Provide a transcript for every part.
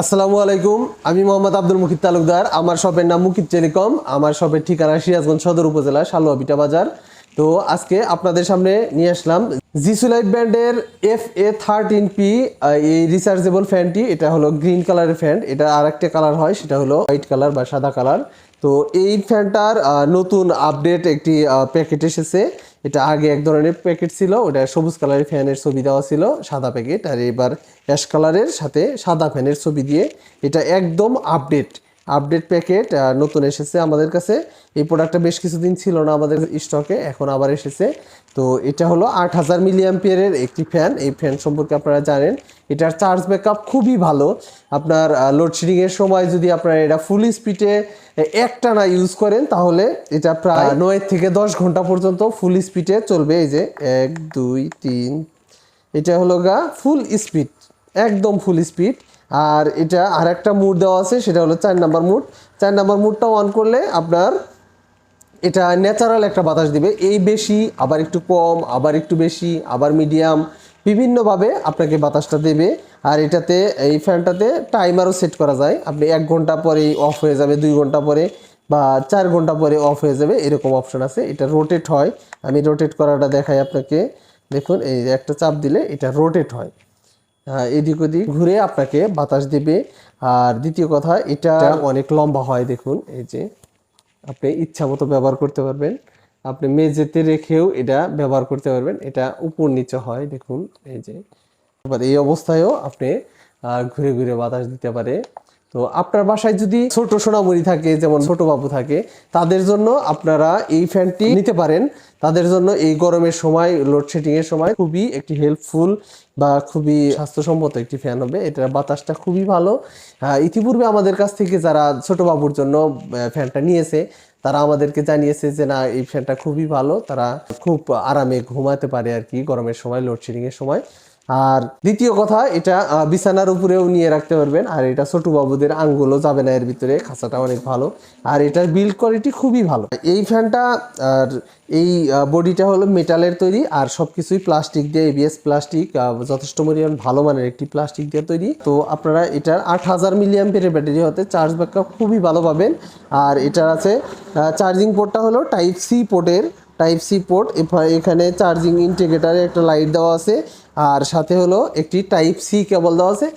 আসসালামু আলাইকুম, আমি মোহাম্মদ আব্দুল মুকিত তালুকদার। আমার শপের নাম মুকিত টেলিকম। আমার শপের ঠিকানা সিরাজগঞ্জ সদর উপজেলা, শালুয়া বিটা বাজার। তো আজকে আপনাদের সামনে নিয়ে আসলাম জিসুলাইট ব্র্যান্ডের এফ এ থার্টিন পি এই রিচার্জেবল ফ্যানটি এটা হলো গ্রিন কালারের ফ্যান এটা আর একটা কালার হয়, সেটা হলো হোয়াইট কালার বা সাদা কালার তো এই ফ্যানটার নতুন আপডেট একটি প্যাকেট এসেছে। এটা আগে এক ধরনের প্যাকেট ছিল, ওটা সবুজ কালারের ফ্যানের ছবি দেওয়া ছিল, সাদা প্যাকেট আর এবার অ্যাশ কালারের সাথে সাদা ফ্যানের ছবি দিয়ে এটা একদম আপডেট আপডেট প্যাকেট নতুন এসেছে আমাদের কাছে। এই প্রোডাক্টটা বেশ কিছুদিন ছিল না আমাদের স্টকে এখন আবার এসেছে। তো এটা হলো আট হাজার মিলিয়াম্পিয়ারের একটি ফ্যান। এই ফ্যান সম্পর্কে আপনারা জানেন এটার চার্জ ব্যাকআপ খুবই ভালো। আপনার লোডশেডিংয়ের সময় যদি আপনারা এটা ফুল স্পিডে একটা না ইউজ করেন তাহলে এটা প্রায় নয় থেকে দশ ঘণ্টা পর্যন্ত ফুল স্পিডে চলবে। এই যে এক দুই তিন এটা হলো গা ফুল স্পিড একদম ফুল স্পিড আর এটা আর একটা মুড দেওয়া আছে, সেটা হলো চার নাম্বার মুড। চার নাম্বার মুডটা অন করলে আপনার এটা ন্যাচারাল একটা বাতাস দিবে। এই বেশি, আবার একটু কম, আবার একটু বেশি, আবার মিডিয়াম বিভিন্নভাবে আপনাকে বাতাসটা দেবে। আর এটাতে, এই ফ্যানটাতে টাইমারও সেট করা যায়। আপনি এক ঘণ্টা পরেই অফ হয়ে যাবে, দুই ঘণ্টা পরে বা চার ঘণ্টা পরে অফ হয়ে যাবে, এরকম অপশন আছে। এটা রোটেট হয়। আমি রোটেট করাটা দেখাই আপনাকে। দেখুন, এই একটা চাপ দিলে এটা রোটেট হয়। এদিক ওদিক ঘুরে আপনাকে বাতাস দেবে। আর দ্বিতীয় কথা, এটা অনেক লম্বা হয়, দেখুন, এই যে আপনি ইচ্ছা মতো ব্যবহার করতে পারবেন। আপনি মেঝেতে রেখেও এটা ব্যবহার করতে পারবেন। এটা উপর নিচে হয়, দেখুন, এই যে। এই অবস্থায়ও আপনি ঘুরে ঘুরে বাতাস দিতে পারে। তো আপনার বাসায় যদি ছোট সোনামণি থাকে, যেমন ছোট বাবু থাকে, তাদের জন্য আপনারা এই ফ্যানটি নিতে পারেন। তাদের জন্য এই গরমের সময় লোডশেডিং এর সময় খুবই একটি হেল্পফুল বা খুবই স্বাস্থ্যসম্মত একটি ফ্যান হবে। এটার বাতাসটা খুবই ভালো। ইতিপূর্বে আমাদের কাছ থেকে যারা ছোট বাবুর জন্য ফ্যানটা নিয়েছে, তারা আমাদেরকে জানিয়েছে যে, না, এই ফ্যানটা খুবই ভালো। তারা খুব আরামে ঘুমাতে পারে আর কি, গরমের সময় লোডশেডিং এর সময়। আর দ্বিতীয় কথা, এটা বিছানার উপরেও নিয়ে রাখতে পারবেন। আর এটা ছোট বাবুদের আঙ্গুলও যাবে না এর ভিতরে, খাঁচাটা অনেক ভালো। আর এটার বিল্ড কোয়ালিটি খুবই ভালো। এই ফ্যানটা আর এই বডিটা হলো মেটালের তৈরি, আর সব কিছুই প্লাস্টিক দিয়ে এবিএস প্লাস্টিক যথেষ্ট পরিমাণ ভালো মানের একটি প্লাস্টিক দিয়ে তৈরি। তো আপনারা এটার আট হাজার মিলিয়াম্পের ব্যাটারি হতে চার্জ ব্যাকআপ খুবই ভালো পাবেন। আর এটার আছে চার্জিং পোর্টটা হলো টাইপ সি পোর্টের টাইপ সি পোর্ট এখানে চার্জিং ইন্টিগ্রেটারে একটা লাইট দেওয়া আছে। আর সাথে হলো একটি টাইপ সি কেবল দেওয়া আছে।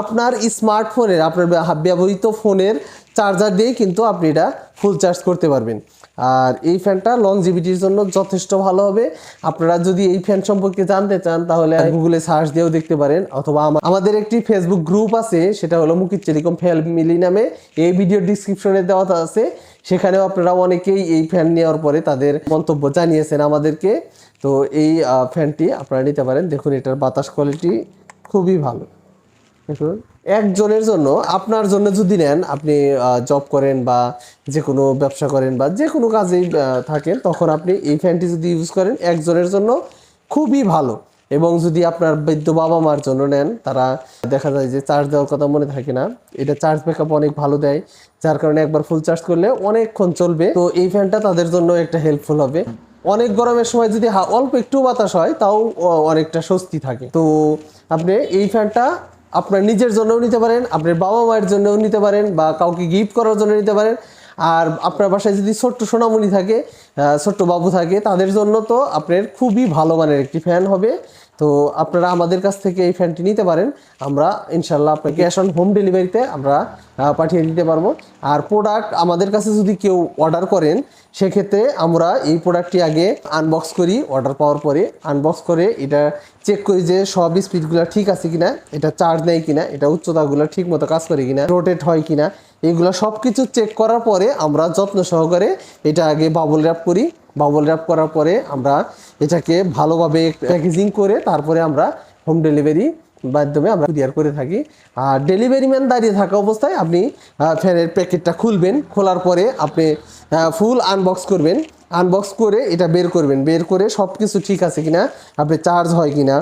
আপনার স্মার্টফোনের আপনার ব্যবহৃত ফোনের চার্জার দিয়ে কিন্তু আপনি এটা ফুল চার্জ করতে পারবেন। আর এই ফ্যানটা লং লংজিভিটির জন্য যথেষ্ট ভালো হবে। আপনারা যদি এই ফ্যান সম্পর্কে জানতে চান তাহলে গুগলে সার্চ দিয়েও দেখতে পারেন। অথবা আমাদের একটি ফেসবুক গ্রুপ আছে সেটা হলো মুকিত টেলিকম ফ্যামিলি নামে। এই ভিডিও ডিসক্রিপশনে দেওয়া আছে। সেখানেও আপনারা অনেকেই এই ফ্যান নেওয়ার পরে তাদের মন্তব্য জানিয়েছেন আমাদেরকে। তো এই ফ্যানটি আপনারা নিতে পারেন। দেখুন এটার বাতাস কোয়ালিটি খুবই ভালো। দেখুন। একজনের জন্য, আপনার জন্য যদি নেন, আপনি জব করেন বা যে কোনো ব্যবসা করেন বা যে কোনো কাজেই থাকেন, তখন আপনি এই ফ্যানটি যদি ইউজ করেন, একজনের জন্য খুবই ভালো। এবং যদি আপনার বৃদ্ধ বাবা মার জন্য নেন, তারা দেখা যায় যে চার্জ দেওয়ার কথা মনে থাকে না। এটা চার্জ ব্যাকআপ অনেক ভালো দেয়, যার কারণে একবার ফুল চার্জ করলে অনেকক্ষণ চলবে। তো এই ফ্যানটা তাদের জন্য একটা হেল্পফুল হবে। অনেক গরমের সময় যদি অল্প একটু বাতাস হয়, তাও অনেকটা স্বস্তি থাকে। তো আপনি এই ফ্যানটা আপনার নিজের জন্যও নিতে পারেন, আপনার বাবা মায়ের জন্যও নিতে পারেন বা কাউকে গিফট করার জন্য নিতে পারেন। আর আপনার বাসায় যদি ছোট্ট সোনামণি থাকে ছোট্ট বাবু থাকে, তাদের জন্য তো আপনার খুবই ভালো মানের একটি ফ্যান হবে। তো আপনারা আমাদের কাছ থেকে এই ফ্যানটি নিতে পারেন। আমরা ইনশাল্লাহ আপনাকে ক্যাশ অন হোম ডেলিভারিতে আমরা পাঠিয়ে দিতে পারব। আর প্রোডাক্ট আমাদের কাছে যদি কেউ অর্ডার করেন, সেক্ষেত্রে আমরা এই প্রোডাক্টটি আগে আনবক্স করি অর্ডার পাওয়ার পরে আনবক্স করে এটা চেক করি যে সব স্পিডগুলো ঠিক আছে কিনা, এটা চার্জ নেয় কিনা, এটা উচ্চতাগুলো ঠিক মতো কাজ করে কিনা রোটেট হয় কিনা এইগুলো সব কিছু চেক করার পরে আমরা যত্ন সহকারে এটা আগে বাবল র্যাপ করি। বাবল র্যাপ করার পরে আমরা এটাকে ভালোভাবে প্যাকেজিং করে তারপরে আমরা হোম ডেলিভারি মাধ্যমে আমরা ক্লিয়ার করে থাকি। আর ডেলিভারি ম্যান দাঁড়িয়ে থাকা অবস্থায় আপনি ফ্যানের প্যাকেটটা খুলবেন, খোলার পরে আপনি ফুল আনবক্স করবেন। আনবক্স করে এটা বের করবেন। বের করে সব কিছু ঠিক আছে কিনা, আপনি চার্জ হয় কিনা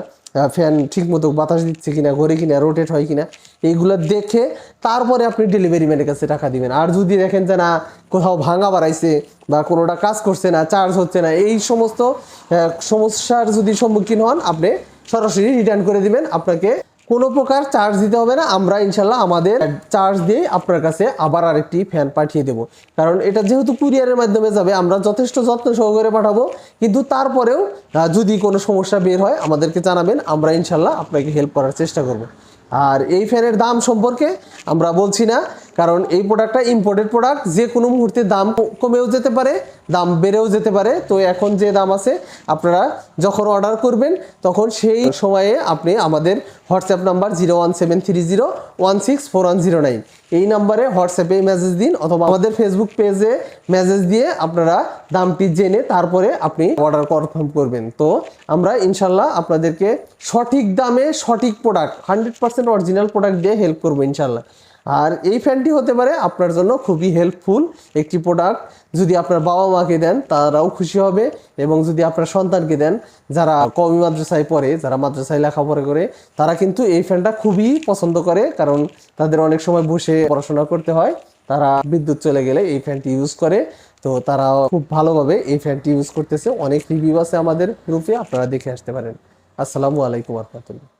ফ্যান ঠিকমতো বাতাস দিচ্ছে কিনা ঘরে কিনা রোটেট হয় কিনা, এইগুলো দেখে তারপরে আপনি ডেলিভারি ম্যানের কাছে টাকা দিবেন। আর যদি দেখেন যে না, কোথাও ভাঙা বাড়াইছে বা কোনোটা কাজ করছে না চার্জ হচ্ছে না, এই সমস্ত সমস্যার যদি সম্মুখীন হন, আপনি সরাসরি রিটার্ন করে দিবেন, আপনাকে কোনো প্রকার চার্জ দিতে হবে না। আমরা ইনশাল্লাহ আমাদের চার্জ দিয়ে আপনার কাছে আবার আরেকটি ফ্যান পাঠিয়ে দেব। কারণ এটা যেহেতু কুরিয়ারের মাধ্যমে যাবে, আমরা যথেষ্ট যত্ন সহকারে পাঠাবো। কিন্তু তারপরেও যদি কোনো সমস্যা বের হয়, আমাদেরকে জানাবেন। আমরা ইনশাল্লাহ আপনাকে হেল্প করার চেষ্টা করব। আর এই ফ্যানের দাম সম্পর্কে আমরা বলছি না, কারণ এই প্রোডাক্টটা ইম্পোর্টেড প্রোডাক্ট যে কোনো মুহূর্তে দাম কমেও যেতে পারে, দাম বেড়েও যেতে পারে। তো এখন যে দাম আছে, আপনারা যখন অর্ডার করবেন, তখন সেই সময়ে আপনি আমাদের WhatsApp number zero one seven three zero one six four one zero nine এই নাম্বারে হোয়াটসঅ্যাপে মেসেজ দিন, অথবা আমাদের ফেসবুক পেজে মেসেজ দিয়ে আপনারা দামটি জেনে তারপরে আপনি অর্ডার কনফার্ম করবেন। তো আমরা ইনশাল্লাহ আপনাদেরকে সঠিক দামে সঠিক product hundred percent original product দিয়ে হেল্প করব ইনশাল্লাহ আর এই ফ্যানটি হতে পারে আপনার জন্য খুবই হেল্পফুল একটি প্রোডাক্ট যদি আপনার বাবা মাকে দেন, তারাও খুশি হবে। এবং যদি আপনার সন্তানকে দেন, যারা কমি মাদ্রাসায় পড়ে, যারা মাদ্রাসায় লেখাপড়া করে, তারা কিন্তু এই ফ্যানটা খুবই পছন্দ করে। কারণ তাদের অনেক সময় বসে পড়াশোনা করতে হয়। তারা বিদ্যুৎ চলে গেলে এই ফ্যানটি ইউজ করে। তো তারা খুব ভালোভাবে এই ফ্যানটি ইউজ করতেছে। অনেক রিভিউ আছে আমাদের গ্রুপে আপনারা দেখে আসতে পারেন। আসসালামু আলাইকুম রহমতুল্লাহ।